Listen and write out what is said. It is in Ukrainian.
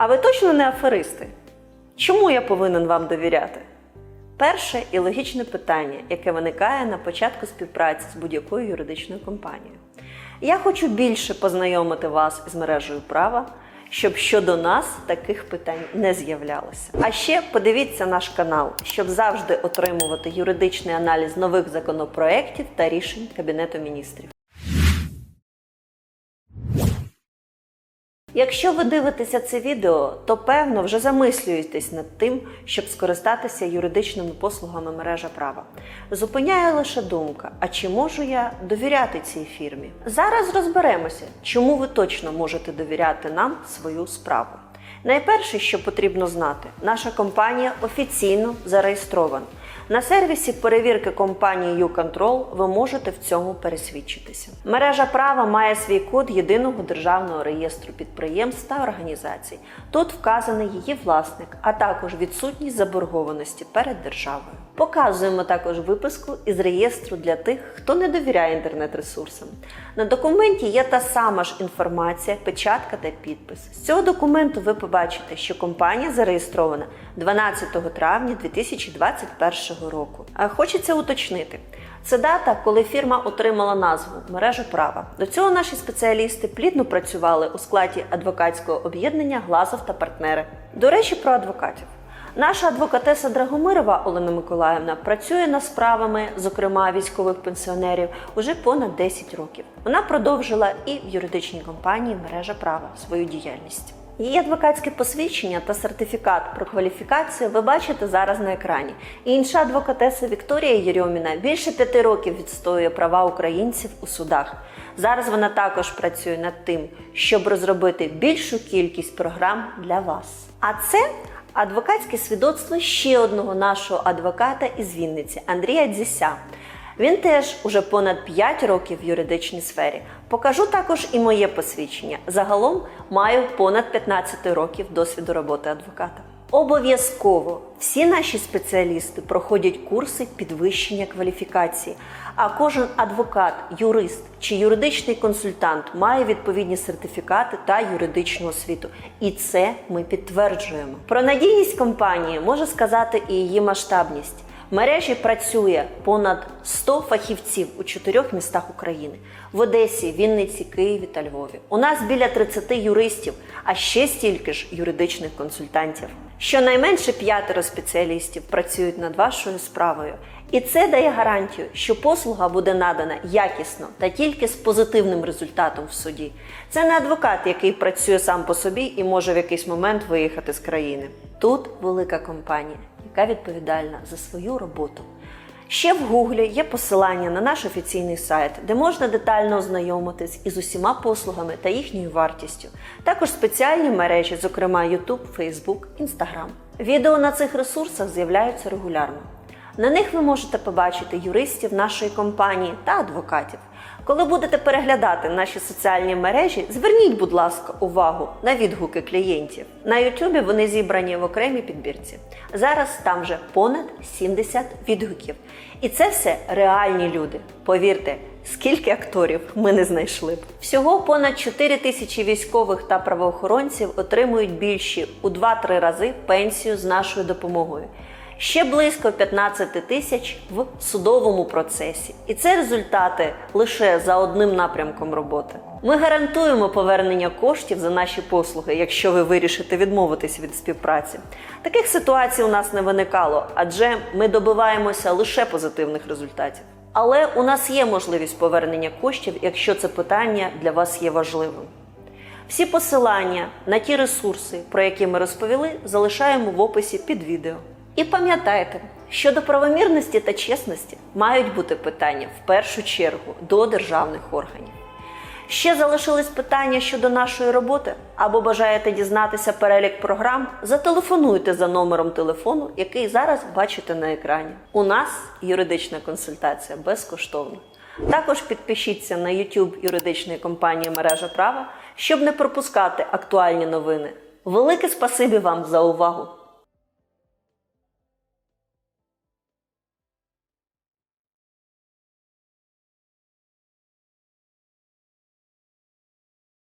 А ви точно не аферисти? Чому я повинен вам довіряти? Перше і логічне питання, яке виникає на початку співпраці з будь-якою юридичною компанією. Я хочу більше познайомити вас з мережею права, щоб щодо нас таких питань не з'являлося. А ще подивіться наш канал, щоб завжди отримувати юридичний аналіз нових законопроєктів та рішень Кабінету міністрів. Якщо ви дивитеся це відео, то певно вже замислюєтесь над тим, щоб скористатися юридичними послугами мережа права. Зупиняє лише думка: а чи можу я довіряти цій фірмі? Зараз розберемося, чому ви точно можете довіряти нам свою справу. Найперше, що потрібно знати, наша компанія офіційно зареєстрована. На сервісі перевірки компанії YouControl ви можете в цьому пересвідчитися. Мережа права має свій код єдиного державного реєстру підприємств та організацій. Тут вказаний її власник, а також відсутність заборгованості перед державою. Показуємо також виписку із реєстру для тих, хто не довіряє інтернет-ресурсам. На документі є та сама ж інформація, печатка та підпис. З цього документу ви побачите, що компанія зареєстрована 12 травня 2021 року. А Хочеться уточнити. Це дата, коли фірма отримала назву мережа права. До цього наші спеціалісти плідно працювали у складі адвокатського об'єднання Глазов та партнери. До речі, про адвокатів. Наша адвокатеса Драгомирова Олена Миколаївна працює над справами, зокрема військових пенсіонерів, уже понад 10 років. Вона продовжила і в юридичній компанії мережа права свою діяльність. Її адвокатське посвідчення та сертифікат про кваліфікацію ви бачите зараз на екрані. Інша адвокатеса Вікторія Єрьоміна більше п'яти років відстоює права українців у судах. Зараз вона також працює над тим, щоб розробити більшу кількість програм для вас. А це адвокатське свідоцтво ще одного нашого адвоката із Вінниці Андрія Дзіся. Він теж уже понад 5 років в юридичній сфері. Покажу також і моє посвідчення. Загалом маю понад 15 років досвіду роботи адвоката. Обов'язково всі наші спеціалісти проходять курси підвищення кваліфікації. А кожен адвокат, юрист чи юридичний консультант має відповідні сертифікати та юридичну освіту. І це ми підтверджуємо. Про надійність компанії може сказати і її масштабність. Мережі працює понад 100 фахівців у чотирьох містах України: в Одесі, Вінниці, Києві та Львові. У нас біля 30 юристів, а ще стільки ж юридичних консультантів. Щонайменше п'ятеро спеціалістів працюють над вашою справою. І це дає гарантію, що послуга буде надана якісно та тільки з позитивним результатом в суді. Це не адвокат, який працює сам по собі і може в якийсь момент виїхати з країни. Тут велика компанія, яка відповідальна за свою роботу. Ще в Гуглі є посилання на наш офіційний сайт, де можна детально ознайомитись із усіма послугами та їхньою вартістю. Також спеціальні мережі, зокрема YouTube, Facebook, Instagram. Відео на цих ресурсах з'являються регулярно. На них ви можете побачити юристів нашої компанії та адвокатів. Коли будете переглядати наші соціальні мережі, зверніть, будь ласка, увагу на відгуки клієнтів. На Ютубі вони зібрані в окремій підбірці. Зараз там вже понад 70 відгуків. І це все реальні люди. Повірте, скільки акторів ми не знайшли б. Всього понад 4 тисячі військових та правоохоронців отримують більші у 2-3 рази пенсію з нашою допомогою ще близько 15 тисяч в судовому процесі. І це результати лише за одним напрямком роботи. Ми гарантуємо повернення коштів за наші послуги, якщо ви вирішите відмовитись від співпраці. Таких ситуацій у нас не виникало, адже ми добиваємося лише позитивних результатів. Але у нас є можливість повернення коштів, якщо це питання для вас є важливим. Всі посилання на ті ресурси, про які ми розповіли, залишаємо в описі під відео. І пам'ятайте, щодо правомірності та чесності мають бути питання в першу чергу до державних органів. Ще залишились питання щодо нашої роботи або бажаєте дізнатися перелік програм, зателефонуйте за номером телефону, який зараз бачите на екрані. У нас юридична консультація безкоштовна. Також підпишіться на YouTube юридичної компанії Мережа права, щоб не пропускати актуальні новини. Велике спасибі вам за увагу!